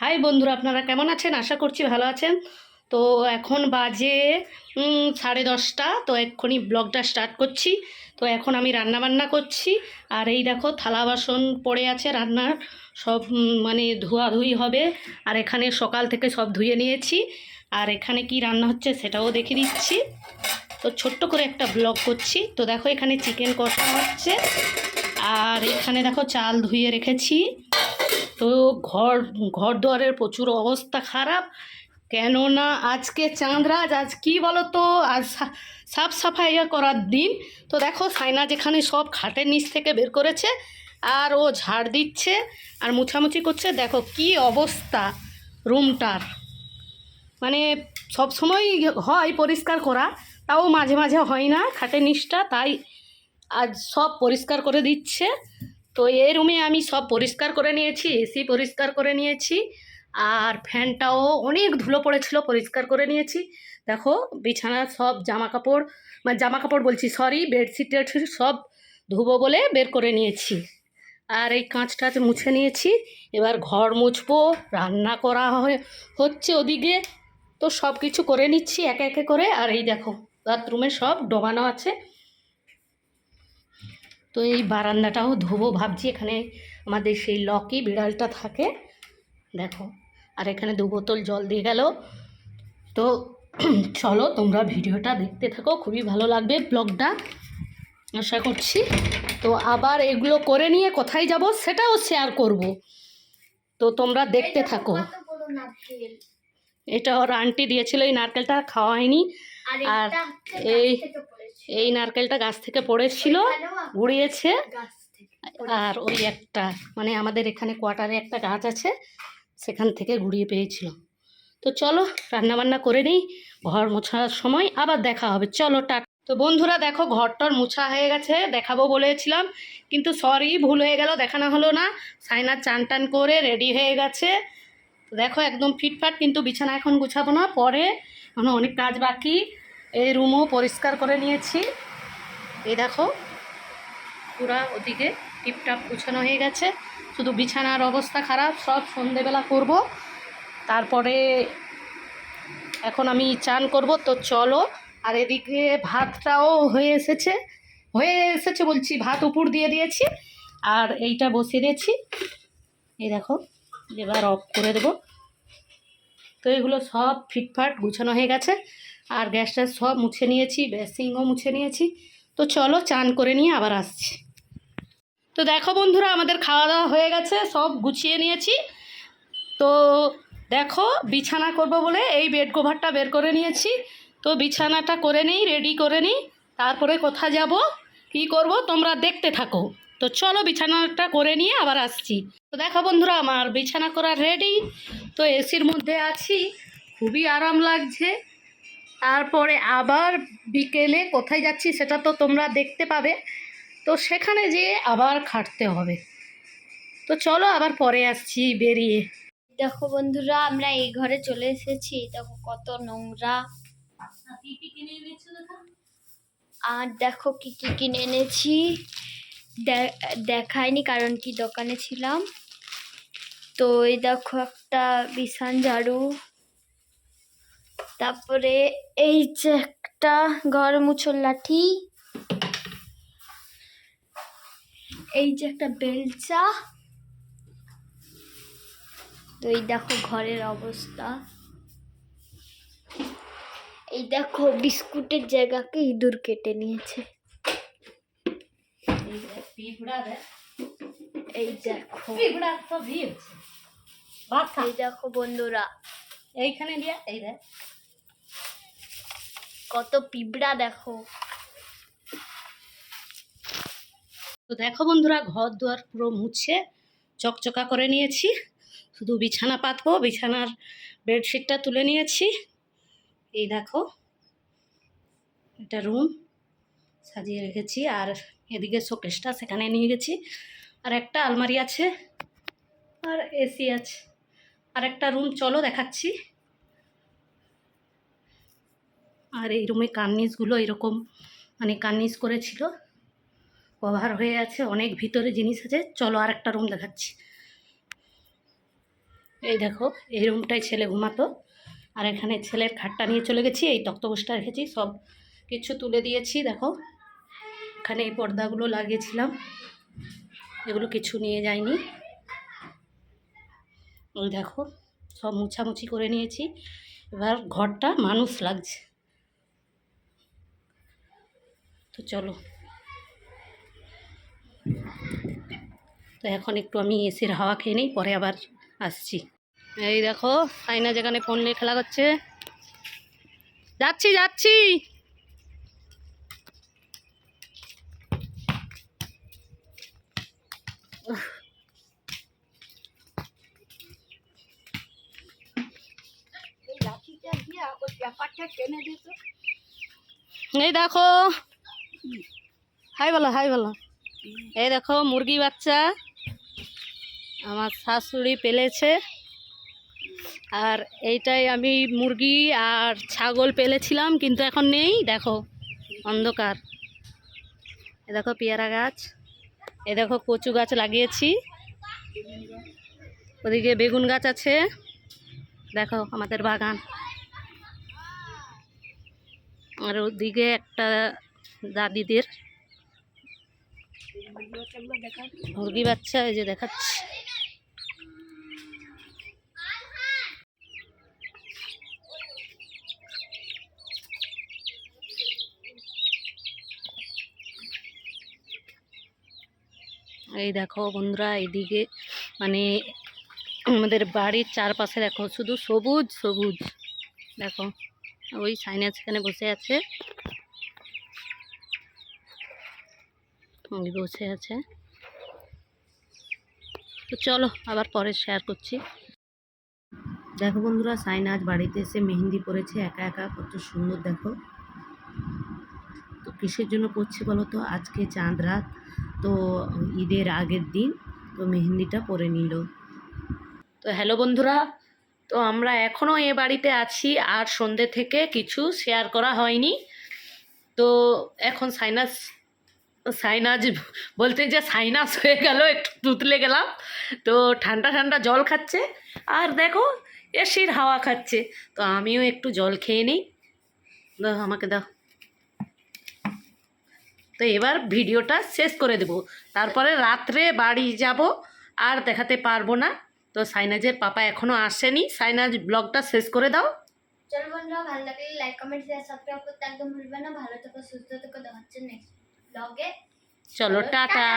High বন্ধুরা, আপনারা কেমন আছেন? আশা করছি ভালো আছেন। তো এখন বাজে সাড়ে দশটা। তো এক্ষুনি ব্লগটা স্টার্ট করছি। তো এখন আমি রান্না বান্না করছি। আর এই দেখো, থালা বাসন পড়ে আছে রান্নার। সব মানে ধোয়াধুয়ি হবে। আর এখানে সকাল থেকে সব ধুয়ে নিয়েছি। আর এখানে কি রান্না হচ্ছে সেটাও দেখে দিচ্ছি। তো ছোট্ট করে একটা ব্লগ করছি। তো দেখো, এখানে চিকেন কষা হচ্ছে। আর এখানে দেখো, চাল ধুয়ে রেখেছি। তো ঘর ঘর দুয়ারের প্রচুর অবস্থা খারাপ। কেননা আজকে চাঁদরাজ, আজ কি বলো তো আজ সাফ সাফাই করার দিন। তো দেখো, সাইনা যেখানে সব খাটের নিচ থেকে বের করেছে আর ও ঝাড় দিচ্ছে আর মুছামুছি করছে। দেখো কি অবস্থা রুমটার। মানে সব সময় হয় পরিষ্কার করা, তাও মাঝে মাঝে হয় না খাটের নিচটা, তাই আজ সব পরিষ্কার করে দিচ্ছে। তো এই রুমে আমি সব পরিষ্কার করে নিয়েছি, এসি পরিষ্কার করে নিয়েছি, আর ফ্যানটাও অনেক ধুলো পড়েছিল, পরিষ্কার করে নিয়েছি। দেখো বিছানার সব জামা কাপড় মানে জামা কাপড় বলছি সরি বেডশিট টেডশিট সব ধুবো বলে বের করে নিয়েছি। আর এই কাঁচ টাচ মুছে নিয়েছি, এবার ঘর মুছবো, রান্না করা হচ্ছে ওদিকে। তো সব কিছু করে নিচ্ছি একে একে করে, আর এই দেখো বাথরুমে সব ডোবানো আছে। তো এই বারান্দাটাও ধোবো ভাবছি এখানে আমাদের সেই লকি বিড়ালটা থাকে। দেখো আর এখানে দু বোতল জল দিয়ে গেল। তো চলো তোমরা ভিডিওটা দেখতে থাকো খুবই ভালো লাগবে ব্লগটা। আশা করছি। তো আবার এগুলো করে নিয়ে কোথায় যাব সেটাও শেয়ার করব। তো তোমরা দেখতে থাকো। এটা ওর আন্টি দিয়েছিল এই নারকেলটা খাওয়া হয়নি আর এই এই নারকেলটা গাছ থেকে পড়েছিল গুড়িয়েছে আর ওই একটা মানে আমাদের এখানে কোয়ার্টারে একটা গাছ আছে, সেখান থেকে গুড়িয়ে পেয়েছিল। তো চলো, রান্নাবান্না করে নিই, ঘর মোছার সময় আবার দেখা হবে। চলো টাক তো বন্ধুরা, দেখো ঘরটর মোছা হয়ে গেছে, দেখাবো বলেছিলাম, কিন্তু সরি ভুল হয়ে গেল দেখানো হলো না। সাইনা চান টান করে রেডি হয়ে গেছে। দেখো একদম ফিটফাট, কিন্তু বিছানা এখন গুছাবো না, পরে এখনও অনেক কাজ বাকি। এই রুমও পরিষ্কার করে নিয়েছি। এই দেখো, পুরা ওদিকে টিপটাপ গুছানো হয়ে গেছে। শুধু বিছানার অবস্থা খারাপ, সব সন্ধেবেলা করব। তারপরে এখন আমি চান করব, তো চলো। আর এদিকে ভাতটাও হয়ে এসেছে। হয়ে এসেছে বলছি, ভাত উপর দিয়ে দিয়েছি। আর এইটা বসিয়ে দিয়েছি। এই দেখো, এবার অফ করে দেবো। তো এগুলো সব ফিটফাট গুছানো হয়ে গেছে। আর গ্যাসটা সব মুছে নিয়েছি বেসিংও মুছে নিয়েছি। তো চলো চান করে নিয়ে আবার আসছি। তো দেখো বন্ধুরা, আমাদের খাওয়া দাওয়া হয়ে গেছে, সব গুছিয়ে নিয়েছি। তো দেখো বিছানা করব বলে এই বেড কভারটা বের করে নিয়েছি। তো বিছানাটা করে নিই, রেডি করে নিই। তারপরে কোথা যাব, কি করব, তোমরা দেখতে থাকো। তো চলো বিছানাটা করে নিয়ে আবার আসছি। তো দেখো বন্ধুরা, আমার বিছানা করা রেডি তো এসির মধ্যে আছি, খুবই আরাম লাগছে। তারপরে আবার বিকেলে কোথায় যাচ্ছি সেটা তো তোমরা দেখতে পাবে। তো সেখানে যেয়ে আবার খাটতে হবে। তো চলো আবার পরে আসছি বেরিয়ে। দেখো বন্ধুরা, আমরা এই ঘরে চলে এসেছি। দেখো কত নোংরা। আর দেখো কি কি কিনে এনেছি। দে- দেখাইনি কারণ কি দোকানে ছিলাম। তো এই দেখো একটা বিছান ঝাড়ু। তারপরে এই যে একটা ঘর মুছর লাঠি এই যে একটা বেলচা। তো এই দেখো ঘরের অবস্থা। এই দেখো বিস্কুটের জায়গাকে ইঁদুর কেটে নিয়েছে। এই দেখো। এই দেখো বন্ধুরা। এইখানে দিয়া এই দেখ। কত পিঁপড়া দেখো। তো দেখো বন্ধুরা, ঘর দুয়ার পুরো মুছে চকচকা করে নিয়েছি। শুধু বিছানা পাতবো, বিছানার বেডশিটটা তুলে নিয়েছি। এই দেখো, এটা রুম সাজিয়ে রেখেছি, আর এদিকে শোকেসটা সেখানে নিয়ে গেছি। আর একটা আলমারি আছে, আর এসি আছে। আর একটা রুম, চলো দেখাচ্ছি। আর এই রুমে কার্নিসগুলো এরকম মানে কার্নিস করেছিল। কভার হয়ে আছে, অনেক ভিতরে জিনিস আছে। চলো আর একটা রুম দেখাচ্ছি। এই দেখো, এই রুমটায় ছেলে ঘুমাতো। আর এখানে ছেলের খাটটা নিয়ে চলে গেছি, এই তক্তপোষটা রেখেছি, সব কিছু তুলে দিয়েছি, দেখো। এখানে এই পর্দাগুলো লাগিয়েছিলাম, এগুলো কিছু নিয়ে যায়নি ওই দেখো, সব মুছামুছি করে নিয়েছি। এবার ঘরটা মানুষ লাগছে। তো চলো। তো এখন একটু আমি এসির হাওয়া খেয়ে নিই পরে আবার আসছি। এই দেখো সাইনা যেখানে ফোন নিয়ে খেলা করছে। যাচ্ছি যাচ্ছি! এই দেখো হাই বলো হাই বলো। এই দেখো, মুরগি বাচ্চা। আমার শাশুড়ি পেলেছে। আর এইটাই আমি মুরগি আর ছাগল পেলেছিলাম, কিন্তু এখন নেই। দেখো, অন্ধকার। এ দেখো পেয়ারা গাছ। এ দেখো কচু গাছ লাগিয়েছি। ওদিকে বেগুন গাছ আছে। দেখো, আমাদের বাগান। আর ওদিকে একটা দাদিদের। মুরগি বাচ্চা, এই যে দেখাচ্ছি। এই দেখো বন্ধুরা, এইদিকে মানে আমাদের বাড়ির চারপাশে দেখো, শুধু সবুজ সবুজ। দেখো, ওই সাইনাস এখানে বসে আছে ওই বসে আছে। তো চলো, আবার পরে শেয়ার করছি। দেখো বন্ধুরা সাইনাজ বাড়িতে এসে মেহেন্দি পরেছে, একা একা কত সুন্দর, দেখো। তো কিসের জন্য পড়ছে বলো তো? আজকে চাঁদ রাত, তো ঈদের আগের দিন, তো মেহেন্দিটা পরে নিল। তো হ্যালো বন্ধুরা, তো আমরা এখনও এ বাড়িতে আছি, আর সন্ধ্যে থেকে কিছু শেয়ার করা হয়নি। তো এখন সাইনাস সাইনাজ, বলতে যে সাইনাস হয়ে গেল, একটু তুতলে গেলাম। তো ঠান্ডা ঠান্ডা জল খাচ্ছে, আর দেখো, এসির হাওয়া খাচ্ছে। তো আমিও একটু জল খেয়ে নিই। দাও, আমাকে দাও। তো এবার ভিডিওটা শেষ করে দেব। তারপরে রাত্রে বাড়ি যাব, আর দেখাতে পারব না। তো সাইনাজের পাপা এখনও আসেনি। সাইনাজ, ব্লগটা শেষ করে দাও। চলো বন্ধুরা, ভালো লাগলে লাইক কমেন্ট শেয়ার সাবস্ক্রাইব করতে একদম ভুলবে না। ভালো থেকো, সুস্থ থেকো, দেখা হচ্ছে নেক্সট ব্লগে। চলো টাটা।